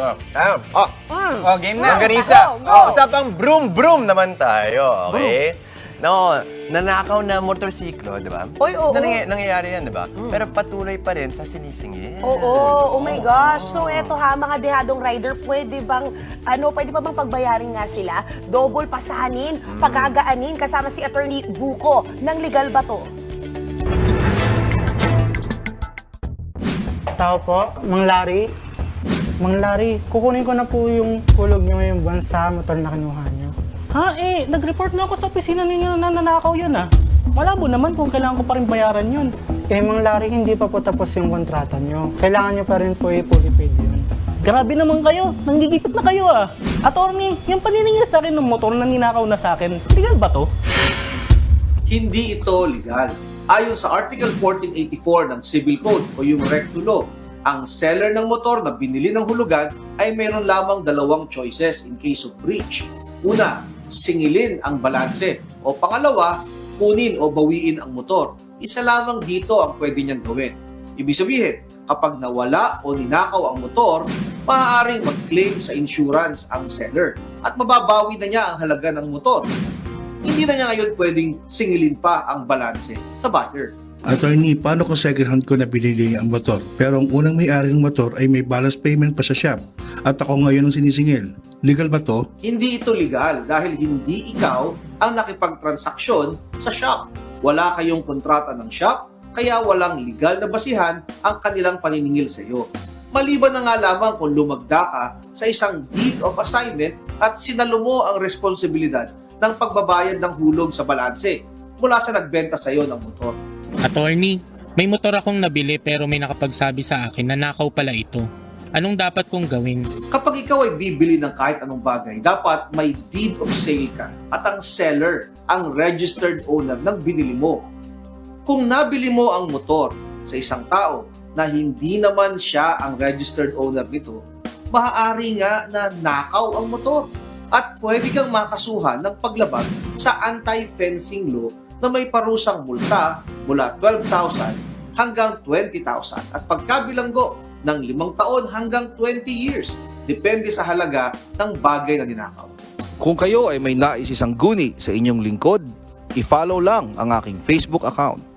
Oh, ah, oh, Mm. oh, game na. Ganisa. Go, go. Oh, usapang broom-broom naman tayo, okay? No, nanakaw na motorsiklo, di ba? Oy, oo. Na nangy- nangyayari yan, di ba? Pero patuloy pa rin sa sinisingil. Oo, oh my gosh. So eto ha, mga dehadong rider, pwede bang, ano, pwede pa bang pagbayarin nga sila? Double pasanin, pagagaanin, kasama si Attorney Buko ng legal ba to? Tao po, Mang Larry. Mang Larry, kukunin ko na po yung kulog nyo yung buwan sa motor na kinuha nyo. Ha eh, nag-report na ako sa opisina ninyo na nanakaw yan ah. Malabo naman kung kailangan ko pa rin bayaran yun. Eh, Mang Larry, hindi pa po tapos yung kontrata nyo. Kailangan nyo pa rin po i-fully paid yun. Grabe naman kayo, nanggigipit na kayo ah. Attorney, yung paniningil sa akin ng motor na ninakaw na sa akin, legal ba to? hindi ito legal. Ayon sa Article 1484 ng Civil Code o yung Recto Law, ang seller ng motor na binili ng hulugan ay mayroon lamang dalawang choices in case of breach. Una, singilin ang balanse. O pangalawa, kunin o bawiin ang motor. Isa lamang dito ang pwede niyang gawin. Ibig sabihin, kapag nawala o ninakaw ang motor, maaaring mag-claim sa insurance ang seller at mababawi na niya ang halaga ng motor hindi na niya ngayon pwedeng singilin pa ang balanse sa buyer. Attorney, paano kung second hand ko na binili ang motor? Pero ang unang may-ari ng motor ay may balance payment pa sa shop at ako ngayon ang sinisingil. Legal ba to? Hindi ito legal dahil hindi ikaw ang nakipagtransaksyon sa shop. Wala kayong kontrata ng shop, kaya walang legal na basihan ang kanilang paniningil sa iyo. Maliban na nga lamang kung lumagda ka sa isang deed of assignment at sinalo mo ang responsibilidad ng pagbabayad ng hulog sa balanse mula sa nagbenta sa iyo ng motor. Attorney, may motor akong nabili pero may nakapagsabi sa akin na nakaw pala ito. Anong dapat kong gawin? Kapag ikaw ay bibili ng kahit anong bagay, dapat may deed of sale ka at ang seller ang registered owner ng binili mo. Kung nabili mo ang motor sa isang tao na hindi naman siya ang registered owner nito, maaari nga na nakaw ang motor at pwede kang makasuhan ng paglabag sa anti-fencing law na may parusang multa mula 12,000 hanggang 20,000 at pagkabilanggo ng limang taon hanggang 20 years. Depende sa halaga ng bagay na ninakaw. Kung kayo ay may nais isang guni sa inyong lingkod, i-follow lang ang aking Facebook account